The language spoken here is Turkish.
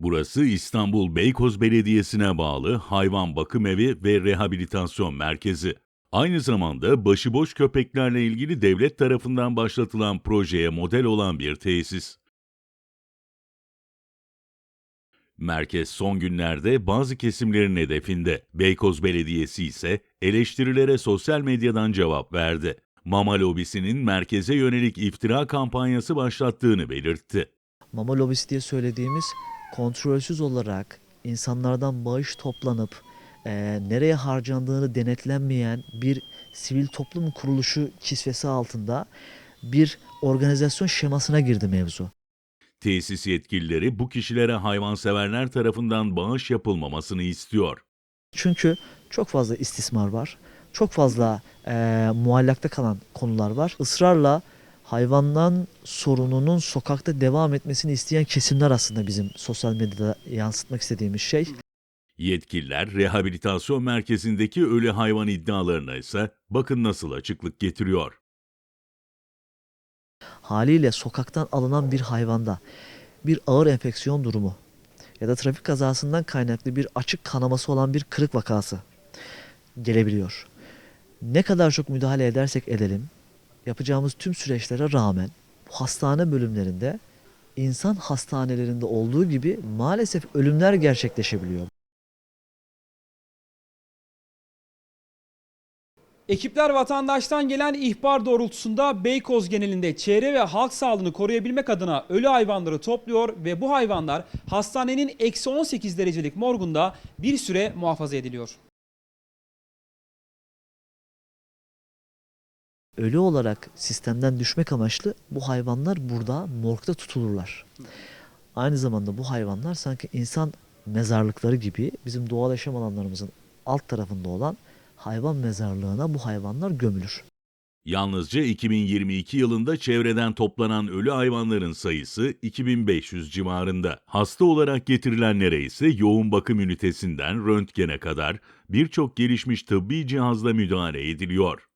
Burası İstanbul Beykoz Belediyesi'ne bağlı hayvan bakım evi ve rehabilitasyon merkezi. Aynı zamanda başıboş köpeklerle ilgili devlet tarafından başlatılan projeye model olan bir tesis. Merkez son günlerde bazı kesimlerin hedefinde. Beykoz Belediyesi ise eleştirilere sosyal medyadan cevap verdi. Mama lobisinin merkeze yönelik iftira kampanyası başlattığını belirtti. Mama lobisi diye söylediğimiz kontrolsüz olarak insanlardan bağış toplanıp eee, nereye harcandığını denetlenmeyen bir sivil toplum kuruluşu kisvesi altında bir organizasyon şemasına girdi mevzu. Tesis yetkilileri bu kişilere hayvanseverler tarafından bağış yapılmamasını istiyor. Çünkü çok fazla istismar var. Çok fazla eee muallakta kalan konular var. Israrla hayvandan sorununun sokakta devam etmesini isteyen kesimler aslında bizim sosyal medyada yansıtmak istediğimiz şey. Yetkililer rehabilitasyon merkezindeki ölü hayvan iddialarına ise bakın nasıl açıklık getiriyor. haliyle sokaktan alınan bir hayvanda bir ağır enfeksiyon durumu ya da trafik kazasından kaynaklı bir açık kanaması olan bir kırık vakası gelebiliyor. Ne kadar çok müdahale edersek edelim, yapacağımız tüm süreçlere rağmen bu hastane bölümlerinde insan hastanelerinde olduğu gibi maalesef ölümler gerçekleşebiliyor. Ekipler vatandaştan gelen ihbar doğrultusunda Beykoz genelinde çevre ve halk sağlığını koruyabilmek adına ölü hayvanları topluyor ve bu hayvanlar hastanenin eksi 18 derecelik morgunda bir süre muhafaza ediliyor. Ölü olarak sistemden düşmek amaçlı bu hayvanlar burada morgda tutulurlar. Aynı zamanda bu hayvanlar sanki insan mezarlıkları gibi bizim doğal yaşam alanlarımızın alt tarafında olan hayvan mezarlığına bu hayvanlar gömülür. Yalnızca 2022 yılında çevreden toplanan ölü hayvanların sayısı 2500 civarında. Hasta olarak getirilenlere ise yoğun bakım ünitesinden röntgene kadar birçok gelişmiş tıbbi cihazla müdahale ediliyor.